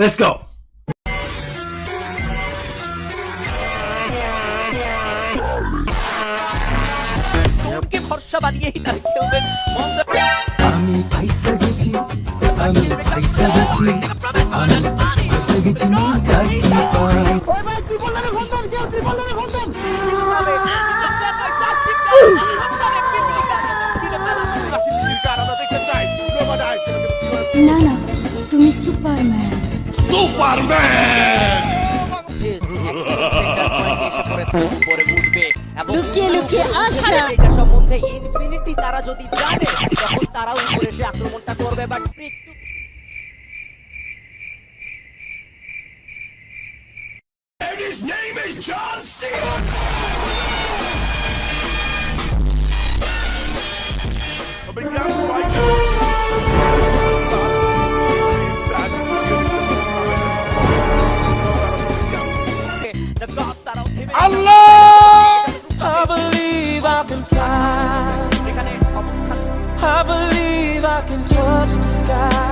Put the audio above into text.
Let's go. ভরসা বানিয়েই তারা খেলবেন আমি ফাইসা গেছি আমি ফাইসা গেছি আমি ফাইসা গেছি মন কাটি পায় না না তুমি সুপারম্যান। লুকিয়ে লুকিয়ে আসা। এটা সম্বন্ধে ইনফিনিটি তারা যদি জানে তখন তারা উপরে এসে আক্রমণটা করবে বাট মৃত্যু The fly. I believe I can touch the sky.